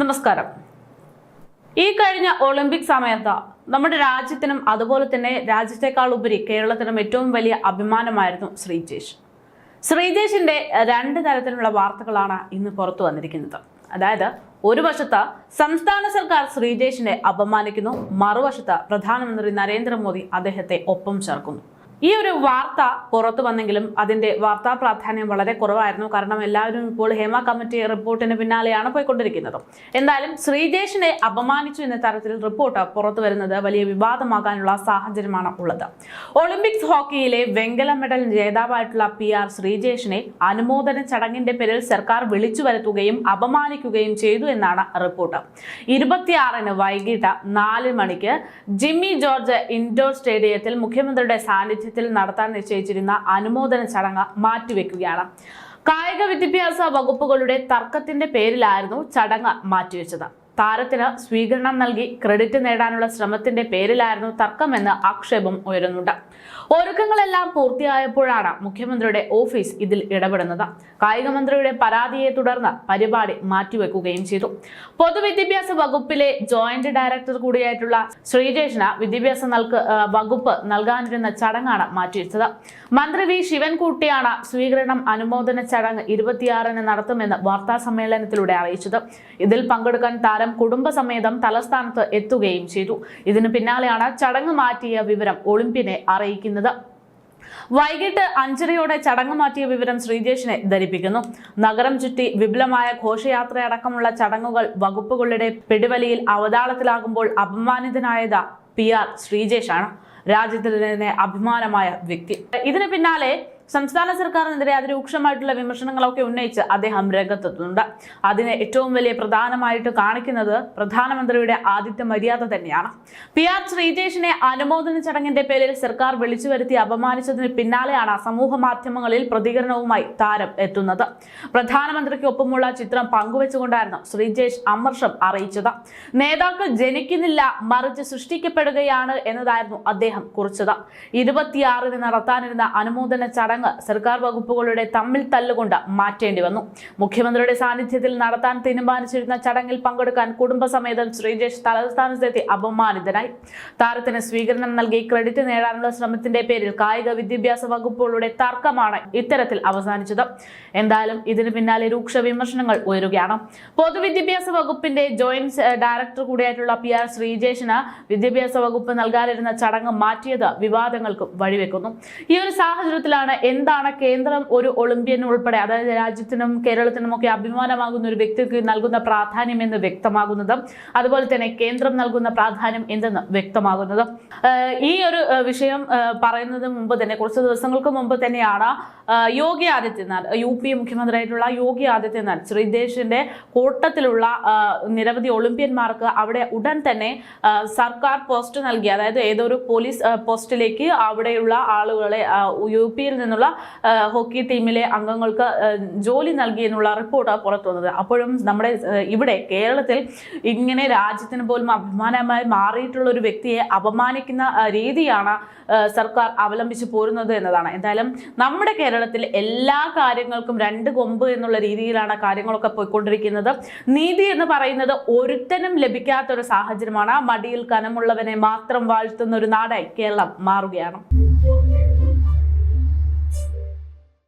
നമസ്കാരം. ഈ കഴിഞ്ഞ ഒളിമ്പിക് സമയത്ത് നമ്മുടെ രാജ്യത്തിനും അതുപോലെ തന്നെ രാജ്യത്തെക്കാൾ ഉപരി കേരളത്തിനും ഏറ്റവും വലിയ അഭിമാനമായിരുന്നു ശ്രീജേഷ്. ശ്രീജേഷിന്റെ രണ്ട് തരത്തിലുള്ള വാർത്തകളാണ് ഇന്ന് പുറത്തു വന്നിരിക്കുന്നത്. അതായത് ഒരു വശത്ത് സംസ്ഥാന സർക്കാർ ശ്രീജേഷിനെ അപമാനിക്കുന്നു മറുവശത്ത് പ്രധാനമന്ത്രി നരേന്ദ്രമോദി അദ്ദേഹത്തെ ഒപ്പം ചേർക്കുന്നു. ഈ ഒരു വാർത്ത പുറത്തു വന്നെങ്കിലും അതിന്റെ വാർത്താ പ്രാധാന്യം വളരെ കുറവായിരുന്നു. കാരണം എല്ലാവരും ഇപ്പോൾ ഹേമ കമ്മിറ്റി റിപ്പോർട്ടിന് പിന്നാലെയാണ് പോയിക്കൊണ്ടിരിക്കുന്നത്. എന്തായാലും ശ്രീജേഷിനെ അപമാനിച്ചു എന്ന തരത്തിൽ റിപ്പോർട്ട് പുറത്തു വരുന്നത് വലിയ വിവാദമാകാനുള്ള സാഹചര്യമാണ് ഉള്ളത്. ഒളിമ്പിക്സ് ഹോക്കിയിലെ വെങ്കല മെഡൽ ജേതാവായിട്ടുള്ള പി ആർ ശ്രീജേഷിനെ അനുമോദന ചടങ്ങിന്റെ പേരിൽ സർക്കാർ വിളിച്ചു വരുത്തുകയും അപമാനിക്കുകയും ചെയ്തു എന്നാണ് റിപ്പോർട്ട്. ഇരുപത്തിയാറിന് വൈകിട്ട് നാല് മണിക്ക് ജിമ്മി ജോർജ് ഇൻഡോർ സ്റ്റേഡിയത്തിൽ മുഖ്യമന്ത്രിയുടെ സാന്നിധ്യത്തിൽ നടത്താൻ നിശ്ചയിച്ചിരുന്ന അനുമോദന ചടങ്ങ് മാറ്റിവെക്കുകയാണ്. കായിക വിദ്യാഭ്യാസ വകുപ്പുകളുടെ തർക്കത്തിന്റെ പേരിലായിരുന്നു ചടങ്ങ് മാറ്റിവെച്ചത്. താരത്തിന് സ്വീകരണം നൽകി ക്രെഡിറ്റ് നേടാനുള്ള ശ്രമത്തിന്റെ പേരിലായിരുന്നു തർക്കമെന്ന് ആക്ഷേപം ഉയരുന്നുണ്ട്. ഒരുക്കങ്ങളെല്ലാം പൂർത്തിയായപ്പോഴാണ് മുഖ്യമന്ത്രിയുടെ ഓഫീസ് ഇതിൽ ഇടപെടുന്നത്. കായിക മന്ത്രിയുടെ പരാതിയെ തുടർന്ന് പരിപാടി മാറ്റിവെക്കുകയും ചെയ്തു. പൊതുവിദ്യാഭ്യാസ വകുപ്പിലെ ജോയിന്റ് ഡയറക്ടർ കൂടിയായിട്ടുള്ള ശ്രീജേഷിന് വിദ്യാഭ്യാസ വകുപ്പ് നൽകാനിരുന്ന ചടങ്ങാണ് മാറ്റിവെച്ചത്. മന്ത്രി വി. ശിവൻകുട്ടിയാണ് സ്വീകരണം അനുമോദന ചടങ്ങ് ഇരുപത്തിയാറിന് നടത്തുമെന്ന് വാർത്താ സമ്മേളനത്തിലൂടെ അറിയിച്ചത്. ഇതിൽ പങ്കെടുക്കാൻ താരം കുടുംബസമേതം തലസ്ഥാനത്ത് എത്തുകയും ചെയ്തു. ഇതിനു പിന്നാലെയാണ് ചടങ്ങ് മാറ്റിയ വിവരം ഒളിമ്പ്യനെ അറിയിക്കുന്നത്. വൈകിട്ട് അഞ്ചരയോടെ ചടങ്ങ് മാറ്റിയ വിവരം ശ്രീജേഷിനെ ധരിപ്പിക്കുന്നു. നഗരം ചുറ്റി വിപുലമായ ഘോഷയാത്രയടക്കമുള്ള ചടങ്ങുകൾ വകുപ്പുകളുടെ പിടിവലിയിൽ അവതാളത്തിലാകുമ്പോൾ അപമാനിതനായത് പി ആർ ശ്രീജേഷാണ്. രാജ്യത്തിന് തന്നെ അഭിമാനമായ വ്യക്തി. ഇതിന് പിന്നാലെ സംസ്ഥാന സർക്കാരിനെതിരെ അതിരൂക്ഷമായിട്ടുള്ള വിമർശനങ്ങളൊക്കെ ഉന്നയിച്ച് അദ്ദേഹം രംഗത്തെത്തുന്നുണ്ട്. അതിന് ഏറ്റവും വലിയ പ്രധാനമായിട്ട് കാണിക്കുന്നത് പ്രധാനമന്ത്രിയുടെ ആദ്യത്തെ മര്യാദ തന്നെയാണ്. പി ആർ ശ്രീജേഷിനെ അനുമോദന ചടങ്ങിന്റെ പേരിൽ സർക്കാർ വിളിച്ചു വരുത്തി അപമാനിച്ചതിന് പിന്നാലെയാണ് സമൂഹ മാധ്യമങ്ങളിൽ പ്രതികരണവുമായി താരം എത്തുന്നത്. പ്രധാനമന്ത്രിക്ക് ഒപ്പമുള്ള ചിത്രം പങ്കുവെച്ചുകൊണ്ടായിരുന്നു ശ്രീജേഷ് അമർഷം അറിയിച്ചത്. നേതാക്കൾ ജനിക്കുന്നില്ല മറിച്ച് സൃഷ്ടിക്കപ്പെടുകയാണ് എന്നതായിരുന്നു അദ്ദേഹം കുറിച്ചത്. ഇരുപത്തിയാറിന് നടത്താനിരുന്ന അനുമോദന ചടങ്ങ് സർക്കാർ വകുപ്പുകളുടെ തമ്മിൽ തല്ലുകൊണ്ട് മാറ്റേണ്ടി വന്നു. മുഖ്യമന്ത്രിയുടെ സാന്നിധ്യത്തിൽ നടത്താൻ തീരുമാനിച്ചിരുന്ന ചടങ്ങിൽ പങ്കെടുക്കാൻ കുടുംബസമേതം ശ്രീജേഷ് തലസ്ഥാനത്തെത്തി അപമാനിതനായി. താരത്തിന് സ്വീകരണം നൽകി ക്രെഡിറ്റ് നേടാനുള്ള ശ്രമത്തിന്റെ പേരിൽ കായിക വിദ്യാഭ്യാസ വകുപ്പുകളുടെ തർക്കമാണ് ഇത്തരത്തിൽ അവസാനിച്ചത്. എന്തായാലും ഇതിനു പിന്നാലെ രൂക്ഷ വിമർശനങ്ങൾ ഉയരുകയാണ്. പൊതുവിദ്യാഭ്യാസ വകുപ്പിന്റെ ജോയിന്റ് ഡയറക്ടർ കൂടിയായിട്ടുള്ള പി ആർ ശ്രീജേഷിന് വിദ്യാഭ്യാസ വകുപ്പ് നൽകാനിരുന്ന ചടങ്ങ് മാറ്റിയത് വിവാദങ്ങൾക്കും വഴിവെക്കുന്നു. ഈ ഒരു സാഹചര്യത്തിലാണ് എന്താണ് കേന്ദ്രം ഒരു ഒളിമ്പ്യൻ ഉൾപ്പെടെ അതായത് രാജ്യത്തിനും കേരളത്തിനും ഒക്കെ അഭിമാനമാകുന്ന ഒരു വ്യക്തിക്ക് നൽകുന്ന പ്രാധാന്യം എന്ന് വ്യക്തമാകുന്നതും അതുപോലെ തന്നെ കേന്ദ്രം നൽകുന്ന പ്രാധാന്യം എന്തെന്ന് വ്യക്തമാകുന്നതും. ഈ ഒരു വിഷയം പറയുന്നതിന് മുമ്പ് തന്നെ കുറച്ച് ദിവസങ്ങൾക്ക് മുമ്പ് തന്നെയാണ് യോഗി ആദിത്യനാഥ് യു പി മുഖ്യമന്ത്രിയായിട്ടുള്ള യോഗി ആദിത്യനാഥ് ശ്രീദേശിന്റെ കൂട്ടത്തിലുള്ള നിരവധി ഒളിമ്പ്യന്മാർക്ക് അവിടെ ഉടൻ തന്നെ സർക്കാർ പോസ്റ്റ് നൽകി അതായത് ഏതൊരു പോലീസ് പോസ്റ്റിലേക്ക് അവിടെയുള്ള ആളുകളെ യു പിയിൽ നിന്നുള്ള ഏഹ് ഹോക്കി ടീമിലെ അംഗങ്ങൾക്ക് ജോലി നൽകി എന്നുള്ള റിപ്പോർട്ട് പുറത്തു വന്നത്. അപ്പോഴും നമ്മുടെ ഇവിടെ കേരളത്തിൽ ഇങ്ങനെ രാജ്യത്തിന് പോലും അഭിമാനമായി മാറിയിട്ടുള്ള ഒരു വ്യക്തിയെ അപമാനിക്കുന്ന രീതിയാണ് സർക്കാർ അവലംബിച്ചു പോരുന്നത് എന്നതാണ്. എന്തായാലും നമ്മുടെ കേരളത്തിൽ എല്ലാ കാര്യങ്ങൾക്കും രണ്ട് കൊമ്പ് എന്നുള്ള രീതിയിലാണ് കാര്യങ്ങളൊക്കെ പോയിക്കൊണ്ടിരിക്കുന്നത്. നീതി എന്ന് പറയുന്നത് ഒരുത്തനും ലഭിക്കാത്ത ഒരു സാഹചര്യമാണ്. മടിയിൽ കനമുള്ളവനെ മാത്രം വാഴ്ത്തുന്ന ഒരു നാടായി കേരളം മാറുകയാണ്.